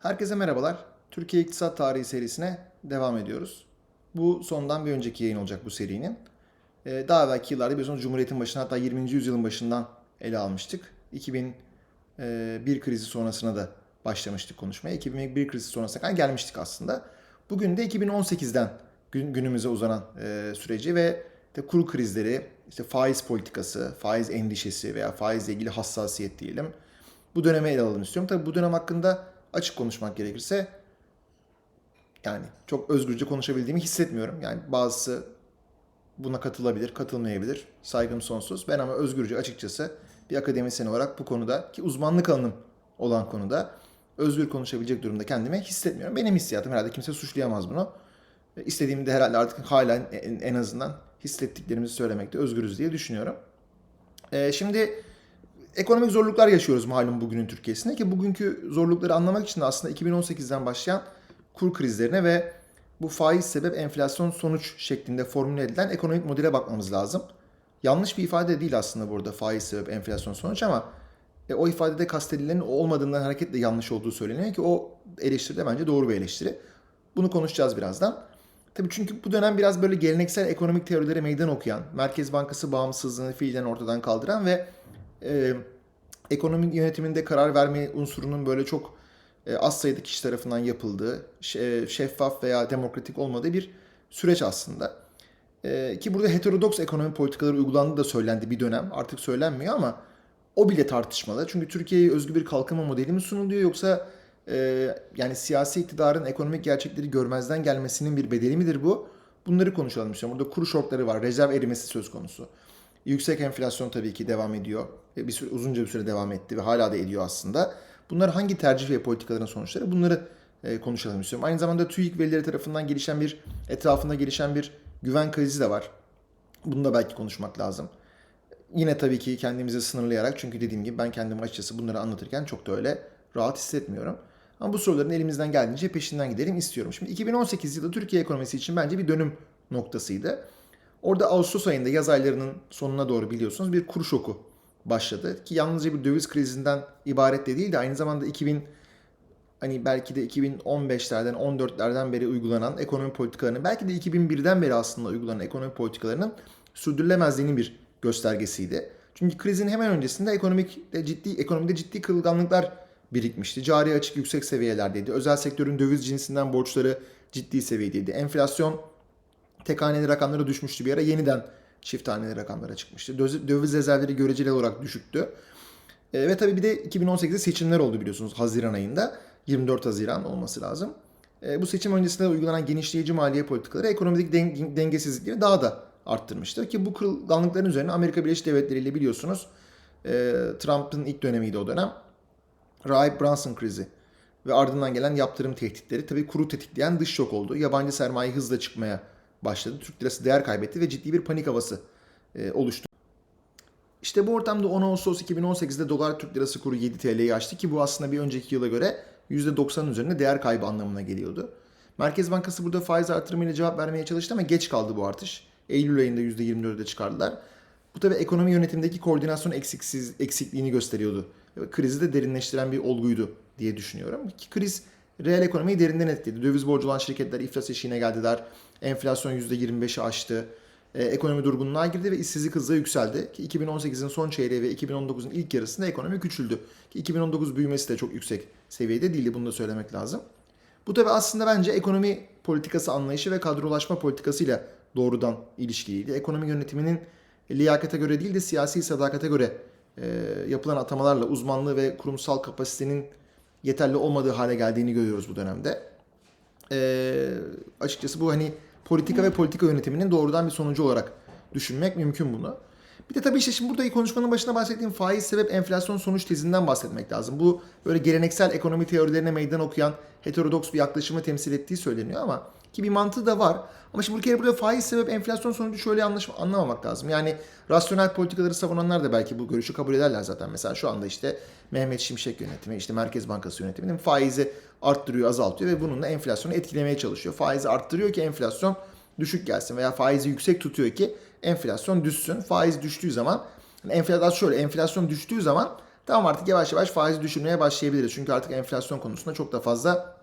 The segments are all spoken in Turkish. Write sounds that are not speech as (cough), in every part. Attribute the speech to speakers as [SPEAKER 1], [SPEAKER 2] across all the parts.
[SPEAKER 1] Herkese merhabalar. Türkiye İktisat Tarihi serisine devam ediyoruz. Bu sondan bir önceki yayın olacak bu serinin. Ee, Daha evvelki yıllarda biliyorsunuz Cumhuriyet'in başına hatta 20. yüzyılın başından ele almıştık. 2001 krizi sonrasına da başlamıştık konuşmaya. 2001 krizi sonrasına kadar gelmiştik aslında. Bugün de 2018'den gün- günümüze uzanan e, süreci ve işte kuru krizleri, işte faiz politikası, faiz endişesi veya faizle ilgili hassasiyet diyelim. Bu döneme ele alalım istiyorum. Tabii bu dönem hakkında açık konuşmak gerekirse yani çok özgürce konuşabildiğimi hissetmiyorum. Yani bazısı buna katılabilir, katılmayabilir. Saygım sonsuz. Ben ama özgürce açıkçası bir akademisyen olarak bu konuda ki uzmanlık alanım olan konuda özgür konuşabilecek durumda kendimi hissetmiyorum. Benim hissiyatım herhalde kimse suçlayamaz bunu. E, İstediğimi de herhalde artık hala en, azından hissettiklerimizi söylemekte özgürüz diye düşünüyorum. E, şimdi ekonomik zorluklar yaşıyoruz malum bugünün Türkiye'sinde ki bugünkü zorlukları anlamak için de aslında 2018'den başlayan kur krizlerine ve bu faiz sebep enflasyon sonuç şeklinde formüle edilen ekonomik modele bakmamız lazım. Yanlış bir ifade değil aslında burada faiz sebep enflasyon sonuç ama e, o ifadede kastedilenin olmadığından hareketle yanlış olduğu söyleniyor ki o eleştiri de bence doğru bir eleştiri. Bunu konuşacağız birazdan. Tabii çünkü bu dönem biraz böyle geleneksel ekonomik teorilere meydan okuyan, Merkez Bankası bağımsızlığını fiilen ortadan kaldıran ve e, ekonomi yönetiminde karar verme unsurunun böyle çok e, az sayıda kişi tarafından yapıldığı, şe- şeffaf veya demokratik olmadığı bir süreç aslında. E, ki burada heterodoks ekonomi politikaları uygulandığı da söylendi bir dönem. Artık söylenmiyor ama o bile tartışmalı. Çünkü Türkiye'ye özgü bir kalkınma modeli mi sunuluyor yoksa e, yani siyasi iktidarın ekonomik gerçekleri görmezden gelmesinin bir bedeli midir bu? Bunları konuşalım istiyorum. Burada kuru şortları var, rezerv erimesi söz konusu. Yüksek enflasyon tabii ki devam ediyor. E, Bir süre, uzunca bir süre devam etti ve hala da ediyor aslında. Bunlar hangi tercih ve politikaların sonuçları? Bunları e, konuşalım istiyorum. Aynı zamanda TÜİK verileri tarafından gelişen bir, etrafında gelişen bir güven krizi de var. Bunu da belki konuşmak lazım. Yine tabii ki kendimizi sınırlayarak çünkü dediğim gibi ben kendimi açıkçası bunları anlatırken çok da öyle rahat hissetmiyorum. Ama bu soruların elimizden geldiğince peşinden gidelim istiyorum. Şimdi 2018 yılı Türkiye ekonomisi için bence bir dönüm noktasıydı. Orada Ağustos ayında yaz aylarının sonuna doğru biliyorsunuz bir kur şoku başladı. Ki yalnızca bir döviz krizinden ibaret de değil de aynı zamanda 2000 hani belki de 2015'lerden 14'lerden beri uygulanan ekonomi politikalarının belki de 2001'den beri aslında uygulanan ekonomi politikalarının sürdürülemezliğinin bir göstergesiydi. Çünkü krizin hemen öncesinde ekonomik de ciddi ekonomide ciddi kırılganlıklar birikmişti. Cari açık yüksek seviyelerdeydi. Özel sektörün döviz cinsinden borçları ciddi seviyedeydi. Enflasyon tek haneli rakamlara düşmüştü bir ara. Yeniden çift haneli rakamlara çıkmıştı. Döviz, rezervleri göreceli olarak düşüktü. E, ve tabii bir de 2018'de seçimler oldu biliyorsunuz Haziran ayında. 24 Haziran olması lazım. E, bu seçim öncesinde uygulanan genişleyici maliye politikaları ekonomideki den- dengesizlikleri daha da arttırmıştır. Ki bu kırılganlıkların üzerine Amerika Birleşik Devletleri ile biliyorsunuz e, Trump'ın ilk dönemiydi o dönem. Rahip Brunson krizi ve ardından gelen yaptırım tehditleri tabii kuru tetikleyen dış şok oldu. Yabancı sermaye hızla çıkmaya başladı. Türk lirası değer kaybetti ve ciddi bir panik havası e, oluştu. İşte bu ortamda 10 Ağustos 2018'de dolar Türk lirası kuru 7 TL'yi aştı ki bu aslında bir önceki yıla göre %90'ın üzerinde değer kaybı anlamına geliyordu. Merkez Bankası burada faiz artırımıyla cevap vermeye çalıştı ama geç kaldı bu artış. Eylül ayında %24'e çıkardılar. Bu tabi ekonomi yönetimindeki koordinasyon eksiksiz, eksikliğini gösteriyordu. Krizi de derinleştiren bir olguydu diye düşünüyorum. Ki kriz reel ekonomiyi derinden etkiledi. Döviz borcu olan şirketler iflas eşiğine geldiler. Enflasyon %25'i aştı. Ee, ekonomi durgunluğa girdi ve işsizlik hızla yükseldi. Ki 2018'in son çeyreği ve 2019'un ilk yarısında ekonomi küçüldü. Ki 2019 büyümesi de çok yüksek seviyede değildi. Bunu da söylemek lazım. Bu tabi aslında bence ekonomi politikası anlayışı ve kadrolaşma politikasıyla doğrudan ilişkiliydi. Ekonomi yönetiminin liyakate göre değil de siyasi sadakate göre e, yapılan atamalarla uzmanlığı ve kurumsal kapasitenin yeterli olmadığı hale geldiğini görüyoruz bu dönemde. E, açıkçası bu hani politika ve politika yönetiminin doğrudan bir sonucu olarak düşünmek mümkün bunu. Bir de tabii işte şimdi burada konuşmanın başında bahsettiğim faiz sebep enflasyon sonuç tezinden bahsetmek lazım. Bu böyle geleneksel ekonomi teorilerine meydan okuyan heterodoks bir yaklaşımı temsil ettiği söyleniyor ama ki bir mantığı da var. Ama şimdi bir kere burada faiz sebep enflasyon sonucu şöyle yanlış anlamamak lazım. Yani rasyonel politikaları savunanlar da belki bu görüşü kabul ederler zaten. Mesela şu anda işte Mehmet Şimşek yönetimi, işte Merkez Bankası yönetiminin faizi arttırıyor, azaltıyor ve bununla enflasyonu etkilemeye çalışıyor. Faizi arttırıyor ki enflasyon düşük gelsin veya faizi yüksek tutuyor ki enflasyon düşsün. Faiz düştüğü zaman enflasyon şöyle enflasyon düştüğü zaman Tamam artık yavaş yavaş faizi düşürmeye başlayabiliriz. Çünkü artık enflasyon konusunda çok da fazla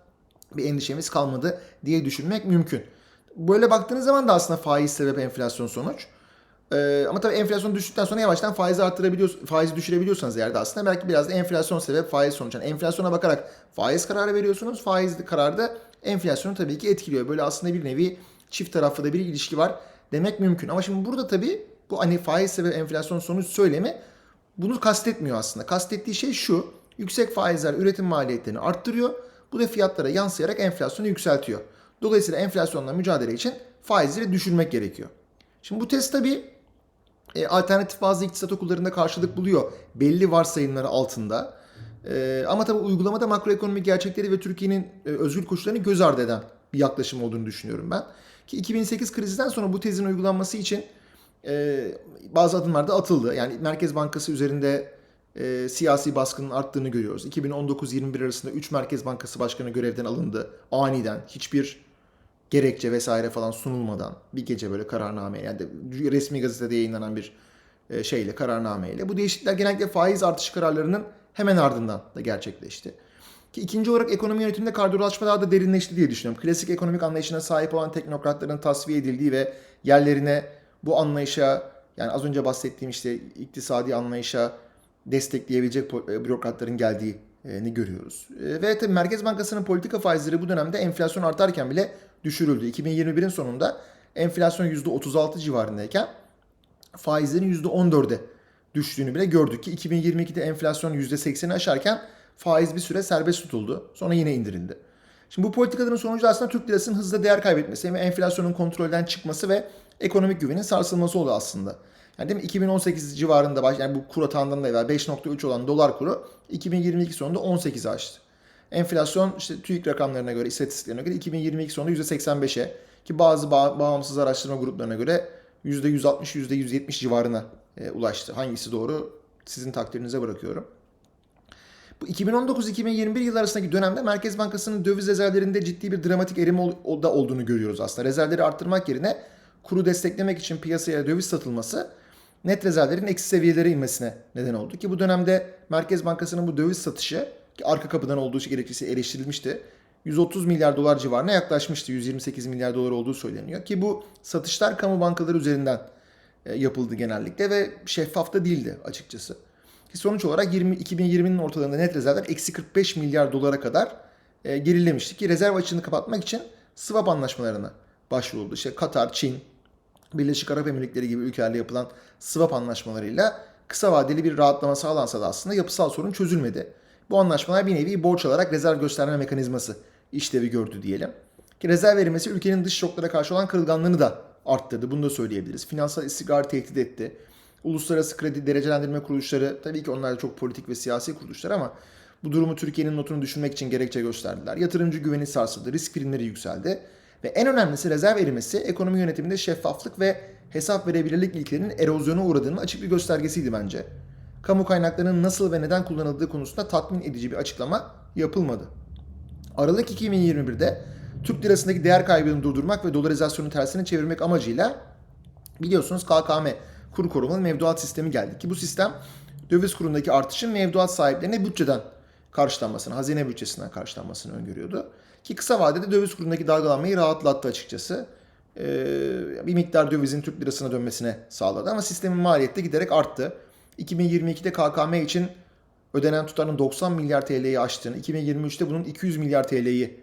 [SPEAKER 1] bir endişemiz kalmadı diye düşünmek mümkün. Böyle baktığınız zaman da aslında faiz sebep enflasyon sonuç. Ee, ama tabii enflasyon düştükten sonra yavaştan faizi arttırabiliyorsunuz, faizi düşürebiliyorsanız eğer de aslında belki biraz da enflasyon sebep faiz sonuç. Yani enflasyona bakarak faiz kararı veriyorsunuz. Faiz kararı da enflasyonu tabii ki etkiliyor. Böyle aslında bir nevi çift taraflı da bir ilişki var demek mümkün. Ama şimdi burada tabii bu hani faiz sebep enflasyon sonuç söylemi bunu kastetmiyor aslında. Kastettiği şey şu. Yüksek faizler üretim maliyetlerini arttırıyor. Bu da fiyatlara yansıyarak enflasyonu yükseltiyor. Dolayısıyla enflasyonla mücadele için faizleri düşürmek gerekiyor. Şimdi bu test tabii e, alternatif bazı iktisat okullarında karşılık buluyor. Belli varsayımları altında. E, ama tabii uygulamada makroekonomik gerçekleri ve Türkiye'nin e, özgür koşullarını göz ardı eden bir yaklaşım olduğunu düşünüyorum ben. Ki 2008 krizinden sonra bu tezin uygulanması için e, bazı adımlar da atıldı. Yani Merkez Bankası üzerinde e, siyasi baskının arttığını görüyoruz. 2019-21 arasında 3 Merkez Bankası Başkanı görevden alındı. Aniden hiçbir gerekçe vesaire falan sunulmadan bir gece böyle kararname yani resmi gazetede yayınlanan bir e, şeyle kararnameyle. Bu değişiklikler genellikle faiz artış kararlarının hemen ardından da gerçekleşti. Ki ikinci olarak ekonomi yönetiminde kadrolaşma daha da derinleşti diye düşünüyorum. Klasik ekonomik anlayışına sahip olan teknokratların tasfiye edildiği ve yerlerine bu anlayışa yani az önce bahsettiğim işte iktisadi anlayışa destekleyebilecek po- bürokratların geldiğini görüyoruz. E, Ve tabii Merkez Bankası'nın politika faizleri bu dönemde enflasyon artarken bile düşürüldü. 2021'in sonunda enflasyon %36 civarındayken faizlerin %14'e düştüğünü bile gördük ki 2022'de enflasyon %80'i aşarken faiz bir süre serbest tutuldu. Sonra yine indirildi. Şimdi bu politikaların sonucu aslında Türk lirasının hızla değer kaybetmesi ve enflasyonun kontrolden çıkması ve ekonomik güvenin sarsılması oldu aslında. Yani değil mi? 2018 civarında baş, yani bu kur atağından da evvel 5.3 olan dolar kuru 2022 sonunda 18'i aştı. Enflasyon işte TÜİK rakamlarına göre, istatistiklerine göre 2022 sonunda %85'e ki bazı bağ- bağımsız araştırma gruplarına göre %160, %170 civarına e, ulaştı. Hangisi doğru sizin takdirinize bırakıyorum. Bu 2019-2021 yıl arasındaki dönemde Merkez Bankası'nın döviz rezervlerinde ciddi bir dramatik erime da olduğunu görüyoruz aslında. Rezervleri arttırmak yerine kuru desteklemek için piyasaya döviz satılması net rezervlerin eksi seviyelere inmesine neden oldu. Ki bu dönemde Merkez Bankası'nın bu döviz satışı ki arka kapıdan olduğu gerekçesi eleştirilmişti. 130 milyar dolar civarına yaklaşmıştı. 128 milyar dolar olduğu söyleniyor. Ki bu satışlar kamu bankaları üzerinden e, yapıldı genellikle ve şeffaf da değildi açıkçası. Ki sonuç olarak 20, 2020'nin ortalarında net rezervler eksi 45 milyar dolara kadar e, gerilemişti ki rezerv açığını kapatmak için swap anlaşmalarına başvuruldu. İşte Katar, Çin, Birleşik Arap Emirlikleri gibi ülkelerle yapılan swap anlaşmalarıyla kısa vadeli bir rahatlama sağlansa da aslında yapısal sorun çözülmedi. Bu anlaşmalar bir nevi borç alarak rezerv gösterme mekanizması işlevi gördü diyelim. Ki rezerv verilmesi ülkenin dış şoklara karşı olan kırılganlığını da arttırdı. Bunu da söyleyebiliriz. Finansal istikrarı tehdit etti. Uluslararası kredi derecelendirme kuruluşları tabii ki onlar da çok politik ve siyasi kuruluşlar ama bu durumu Türkiye'nin notunu düşürmek için gerekçe gösterdiler. Yatırımcı güveni sarsıldı, risk primleri yükseldi ve en önemlisi rezerv erimesi ekonomi yönetiminde şeffaflık ve hesap verebilirlik ilkelerinin erozyona uğradığının açık bir göstergesiydi bence. Kamu kaynaklarının nasıl ve neden kullanıldığı konusunda tatmin edici bir açıklama yapılmadı. Aralık 2021'de Türk lirasındaki değer kaybını durdurmak ve dolarizasyonun tersine çevirmek amacıyla biliyorsunuz KKM kur korumalı mevduat sistemi geldi ki bu sistem döviz kurundaki artışın mevduat sahiplerine bütçeden karşılanmasını, hazine bütçesinden karşılanmasını öngörüyordu. Ki kısa vadede döviz kurundaki dalgalanmayı rahatlattı açıkçası. Ee, bir miktar dövizin Türk lirasına dönmesine sağladı ama sistemin maliyeti de giderek arttı. 2022'de KKM için ödenen tutarın 90 milyar TL'yi aştığını, 2023'te bunun 200 milyar TL'yi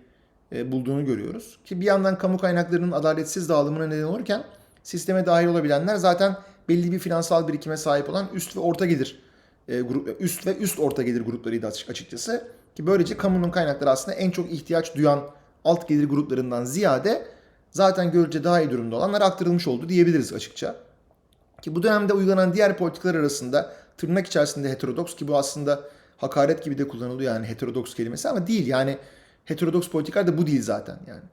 [SPEAKER 1] e, bulduğunu görüyoruz. Ki bir yandan kamu kaynaklarının adaletsiz dağılımına neden olurken sisteme dahil olabilenler zaten belli bir finansal birikime sahip olan üst ve orta gelir e, grup üst ve üst orta gelir gruplarıydı açık- açıkçası. Ki böylece kamunun kaynakları aslında en çok ihtiyaç duyan alt gelir gruplarından ziyade zaten görece daha iyi durumda olanlara aktarılmış oldu diyebiliriz açıkça. Ki bu dönemde uygulanan diğer politikalar arasında tırnak içerisinde heterodoks ki bu aslında hakaret gibi de kullanılıyor yani heterodoks kelimesi ama değil yani heterodoks politikalar da bu değil zaten yani.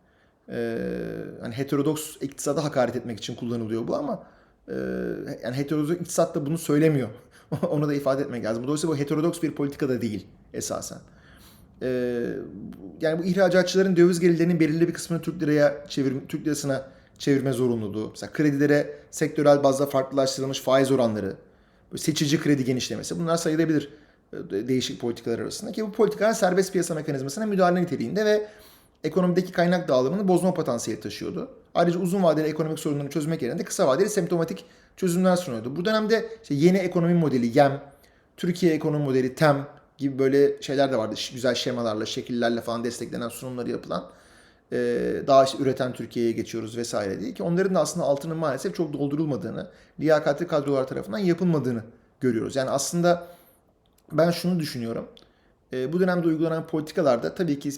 [SPEAKER 1] Ee, hani heterodoks iktisada hakaret etmek için kullanılıyor bu ama e, yani heterodoks iktisat da bunu söylemiyor. (laughs) Onu da ifade etmek lazım. Dolayısıyla bu heterodoks bir politika da değil esasen. Ee, yani bu ihracatçıların döviz gelirlerinin belirli bir kısmını Türk liraya çevir, Türk lirasına çevirme zorunluluğu. Mesela kredilere sektörel bazda farklılaştırılmış faiz oranları, seçici kredi genişlemesi bunlar sayılabilir e, değişik politikalar arasında ki bu politikalar serbest piyasa mekanizmasına müdahale niteliğinde ve ekonomideki kaynak dağılımını bozma potansiyeli taşıyordu. Ayrıca uzun vadeli ekonomik sorunları çözmek yerine kısa vadeli semptomatik çözümler sunuyordu. Bu dönemde işte yeni ekonomi modeli YEM, Türkiye ekonomi modeli TEM gibi böyle şeyler de vardı. Güzel şemalarla, şekillerle falan desteklenen sunumları yapılan. e, Daha işte üreten Türkiye'ye geçiyoruz vesaire diye ki onların da aslında altının maalesef çok doldurulmadığını, liyakatli kadrolar tarafından yapılmadığını görüyoruz. Yani aslında ben şunu düşünüyorum. E, Bu dönemde uygulanan politikalarda tabii ki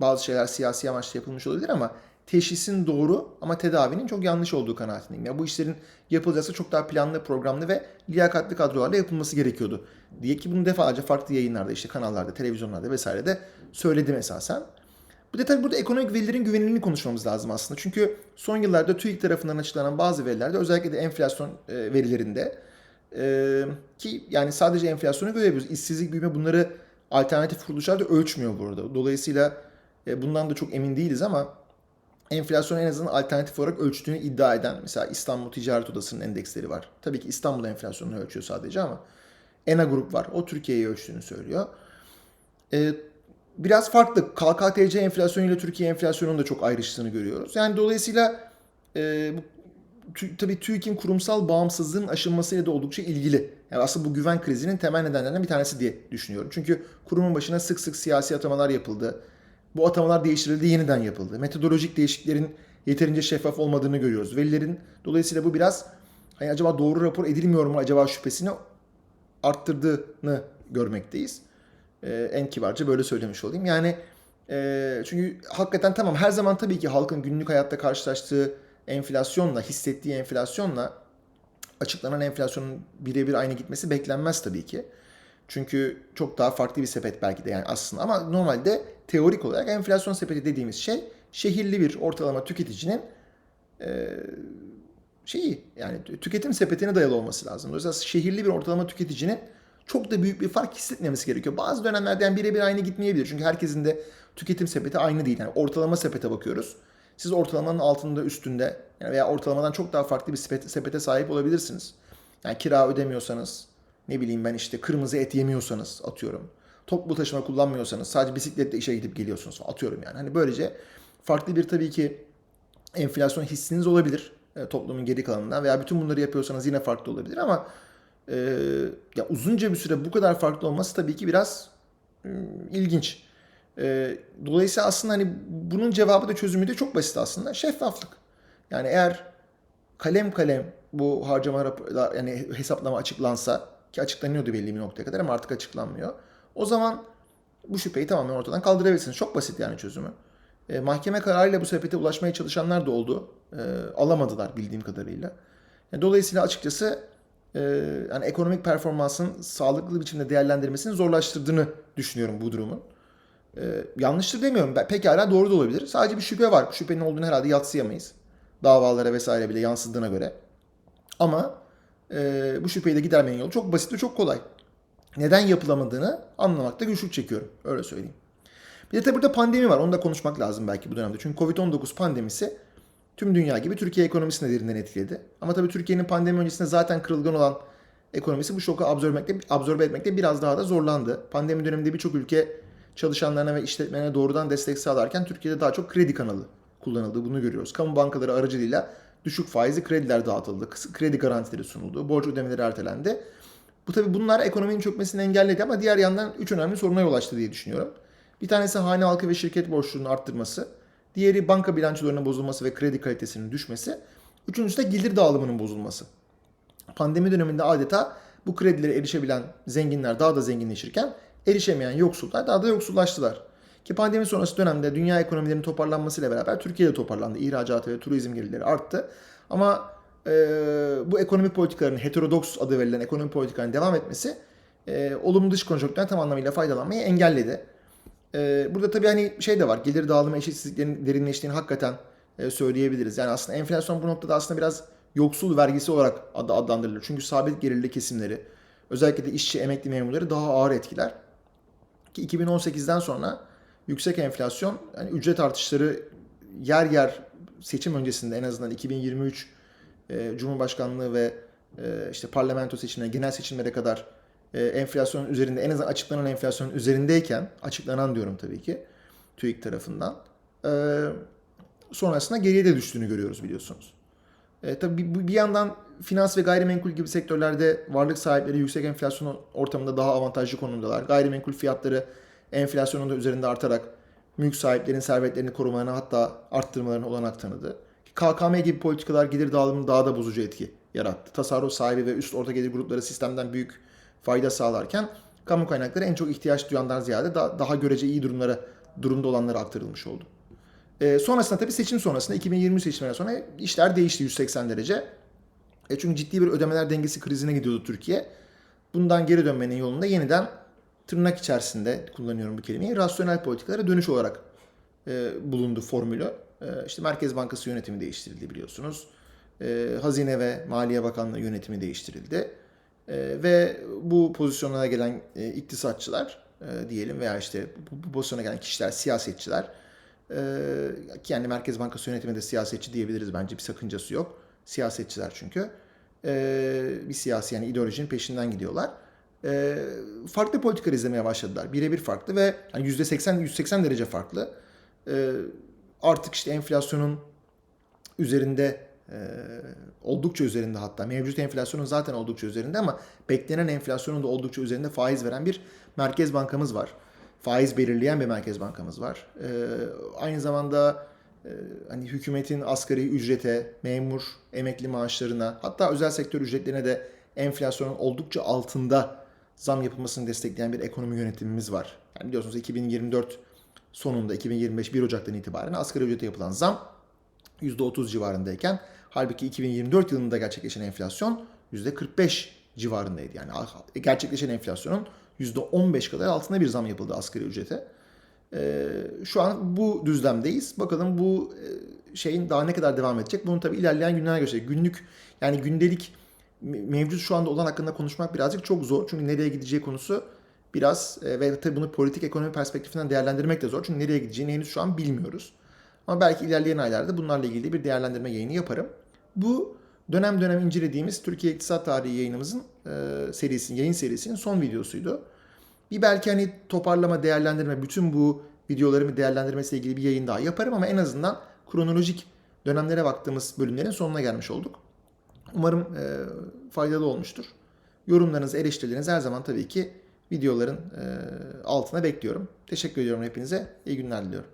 [SPEAKER 1] bazı şeyler siyasi amaçla yapılmış olabilir ama teşhisin doğru ama tedavinin çok yanlış olduğu kanaatindeyim. Ya bu işlerin yapılacaksa çok daha planlı, programlı ve liyakatli kadrolarla yapılması gerekiyordu. Diye ki bunu defalarca farklı yayınlarda, işte kanallarda, televizyonlarda vesairede söyledim esasen. Bir de tabii burada ekonomik verilerin güvenilirliğini konuşmamız lazım aslında. Çünkü son yıllarda TÜİK tarafından açıklanan bazı verilerde özellikle de enflasyon e, verilerinde e, ki yani sadece enflasyonu görebiliyoruz. İşsizlik, büyüme bunları alternatif kuruluşlar da ölçmüyor burada. Dolayısıyla e, bundan da çok emin değiliz ama enflasyonu en azından alternatif olarak ölçtüğünü iddia eden mesela İstanbul Ticaret Odası'nın endeksleri var. Tabii ki İstanbul enflasyonunu ölçüyor sadece ama ENA grup var. O Türkiye'yi ölçtüğünü söylüyor. Ee, biraz farklı. KKTC enflasyonuyla Türkiye enflasyonunun da çok ayrıştığını görüyoruz. Yani dolayısıyla e, bu tabii TÜİK'in kurumsal bağımsızlığın aşılmasıyla da oldukça ilgili. Yani aslında bu güven krizinin temel nedenlerinden bir tanesi diye düşünüyorum. Çünkü kurumun başına sık sık siyasi atamalar yapıldı. Bu atamalar değiştirildi, yeniden yapıldı. Metodolojik değişikliklerin yeterince şeffaf olmadığını görüyoruz. Velilerin dolayısıyla bu biraz hani acaba doğru rapor edilmiyor mu acaba şüphesini arttırdığını görmekteyiz. Ee, en kibarca böyle söylemiş olayım. Yani e, çünkü hakikaten tamam her zaman tabii ki halkın günlük hayatta karşılaştığı enflasyonla, hissettiği enflasyonla açıklanan enflasyonun birebir aynı gitmesi beklenmez tabii ki. Çünkü çok daha farklı bir sepet belki de yani aslında ama normalde teorik olarak enflasyon sepeti dediğimiz şey şehirli bir ortalama tüketicinin e, şeyi yani tüketim sepetine dayalı olması lazım. Dolayısıyla şehirli bir ortalama tüketicinin çok da büyük bir fark hissetmemesi gerekiyor. Bazı dönemlerde yani birebir aynı gitmeyebilir. Çünkü herkesin de tüketim sepeti aynı değil. Yani ortalama sepete bakıyoruz. Siz ortalamanın altında üstünde yani veya ortalamadan çok daha farklı bir sepet, sepete sahip olabilirsiniz. Yani kira ödemiyorsanız, ne bileyim ben işte kırmızı et yemiyorsanız atıyorum. Toplu taşıma kullanmıyorsanız sadece bisikletle işe gidip geliyorsunuz atıyorum yani. Hani böylece farklı bir tabii ki enflasyon hissiniz olabilir e, toplumun geri kalanından veya bütün bunları yapıyorsanız yine farklı olabilir ama e, ya uzunca bir süre bu kadar farklı olması tabii ki biraz e, ilginç. E, dolayısıyla aslında hani bunun cevabı da çözümü de çok basit aslında. Şeffaflık. Yani eğer kalem kalem bu harcama yani hesaplama açıklansa ki açıklanıyordu belli bir noktaya kadar ama artık açıklanmıyor. O zaman bu şüpheyi tamamen ortadan kaldırabilirsiniz. Çok basit yani çözümü. E, mahkeme kararıyla bu sepete ulaşmaya çalışanlar da oldu. E, alamadılar bildiğim kadarıyla. Yani dolayısıyla açıkçası e, yani ekonomik performansın sağlıklı biçimde değerlendirmesini zorlaştırdığını düşünüyorum bu durumun. E, yanlıştır demiyorum. Pekala doğru da olabilir. Sadece bir şüphe var. Şüphenin olduğunu herhalde yatsıyamayız. Davalara vesaire bile yansıdığına göre. Ama e, bu şüpheyi de gidermenin yolu çok basit ve çok kolay. Neden yapılamadığını anlamakta güçlük çekiyorum. Öyle söyleyeyim. Bir de tabii burada pandemi var. Onu da konuşmak lazım belki bu dönemde. Çünkü Covid-19 pandemisi tüm dünya gibi Türkiye ekonomisini de derinden etkiledi. Ama tabii Türkiye'nin pandemi öncesinde zaten kırılgan olan ekonomisi bu şoku absorbe etmekte, absorbe etmekte biraz daha da zorlandı. Pandemi döneminde birçok ülke çalışanlarına ve işletmelerine doğrudan destek sağlarken Türkiye'de daha çok kredi kanalı kullanıldı. Bunu görüyoruz. Kamu bankaları aracılığıyla düşük faizli krediler dağıtıldı. Kredi garantileri sunuldu. Borç ödemeleri ertelendi. Bu tabii bunlar ekonominin çökmesini engelledi ama diğer yandan üç önemli soruna yol açtı diye düşünüyorum. Bir tanesi hane halkı ve şirket borçlarının arttırması. Diğeri banka bilançolarının bozulması ve kredi kalitesinin düşmesi. Üçüncüsü de gelir dağılımının bozulması. Pandemi döneminde adeta bu kredilere erişebilen zenginler daha da zenginleşirken erişemeyen yoksullar daha da yoksullaştılar. Ki pandemi sonrası dönemde dünya ekonomilerinin toparlanmasıyla beraber Türkiye de toparlandı. İhracatı ve turizm gelirleri arttı. Ama e, bu ekonomik politikaların heterodoks adı verilen ekonomik politikaların devam etmesi e, olumlu dış konjonktürden tam anlamıyla faydalanmayı engelledi. E, burada tabii hani şey de var. Gelir dağılımı eşitsizliklerin derinleştiğini hakikaten e, söyleyebiliriz. Yani aslında enflasyon bu noktada aslında biraz yoksul vergisi olarak adı adlandırılır. Çünkü sabit gelirli kesimleri özellikle de işçi emekli memurları daha ağır etkiler. Ki 2018'den sonra yüksek enflasyon yani ücret artışları yer yer seçim öncesinde en azından 2023 e, Cumhurbaşkanlığı ve e, işte parlamento seçimine, genel seçimlere kadar e, enflasyonun üzerinde en azından açıklanan enflasyonun üzerindeyken açıklanan diyorum tabii ki TÜİK tarafından e, sonrasında geriye de düştüğünü görüyoruz biliyorsunuz. E, tabii bir, bir yandan finans ve gayrimenkul gibi sektörlerde varlık sahipleri yüksek enflasyon ortamında daha avantajlı konumdalar. Gayrimenkul fiyatları enflasyonun da üzerinde artarak mülk sahiplerinin servetlerini korumalarına hatta arttırmalarına olanak tanıdı. KKM gibi politikalar gelir dağılımının daha da bozucu etki yarattı. Tasarruf sahibi ve üst orta gelir grupları sistemden büyük fayda sağlarken kamu kaynakları en çok ihtiyaç duyanlar ziyade daha, daha görece iyi durumlara durumda olanlara aktarılmış oldu. E, sonrasında tabii seçim sonrasında 2020 seçimlerinden sonra işler değişti 180 derece. E, çünkü ciddi bir ödemeler dengesi krizine gidiyordu Türkiye. Bundan geri dönmenin yolunda yeniden tırnak içerisinde kullanıyorum bu kelimeyi rasyonel politikalara dönüş olarak e, bulundu formülü. E, işte Merkez Bankası yönetimi değiştirildi biliyorsunuz. E, Hazine ve Maliye Bakanlığı yönetimi değiştirildi. E, ve bu pozisyonlara gelen e, iktisatçılar e, diyelim veya işte bu, bu pozisyona gelen kişiler, siyasetçiler e, yani Merkez Bankası yönetimi de siyasetçi diyebiliriz bence bir sakıncası yok. Siyasetçiler çünkü. E, bir siyasi yani ideolojinin peşinden gidiyorlar. E, farklı politikalar izlemeye başladılar. Birebir farklı ve yani %80 180 derece farklı. E, artık işte enflasyonun üzerinde e, oldukça üzerinde hatta mevcut enflasyonun zaten oldukça üzerinde ama beklenen enflasyonun da oldukça üzerinde faiz veren bir merkez bankamız var. Faiz belirleyen bir merkez bankamız var. E, aynı zamanda hani hükümetin asgari ücrete, memur, emekli maaşlarına hatta özel sektör ücretlerine de enflasyonun oldukça altında zam yapılmasını destekleyen bir ekonomi yönetimimiz var. Yani biliyorsunuz 2024 sonunda 2025 1 Ocak'tan itibaren asgari ücrete yapılan zam %30 civarındayken halbuki 2024 yılında gerçekleşen enflasyon %45 civarındaydı. Yani gerçekleşen enflasyonun %15 kadar altında bir zam yapıldı asgari ücrete. Ee, şu an bu düzlemdeyiz. Bakalım bu e, şeyin daha ne kadar devam edecek? Bunu tabii ilerleyen günler gösterecek. Günlük yani gündelik mevcut şu anda olan hakkında konuşmak birazcık çok zor. Çünkü nereye gideceği konusu biraz e, ve tabii bunu politik ekonomi perspektifinden değerlendirmek de zor. Çünkü nereye gideceğini henüz şu an bilmiyoruz. Ama belki ilerleyen aylarda bunlarla ilgili bir değerlendirme yayını yaparım. Bu dönem dönem incelediğimiz Türkiye İktisat Tarihi yayınımızın e, serisinin, yayın serisinin son videosuydu. Bir belki hani toparlama, değerlendirme, bütün bu videolarımı değerlendirmesiyle ilgili bir yayın daha yaparım ama en azından kronolojik dönemlere baktığımız bölümlerin sonuna gelmiş olduk. Umarım e, faydalı olmuştur. Yorumlarınız, eleştirileriniz her zaman tabii ki videoların e, altına bekliyorum. Teşekkür ediyorum hepinize. İyi günler diliyorum.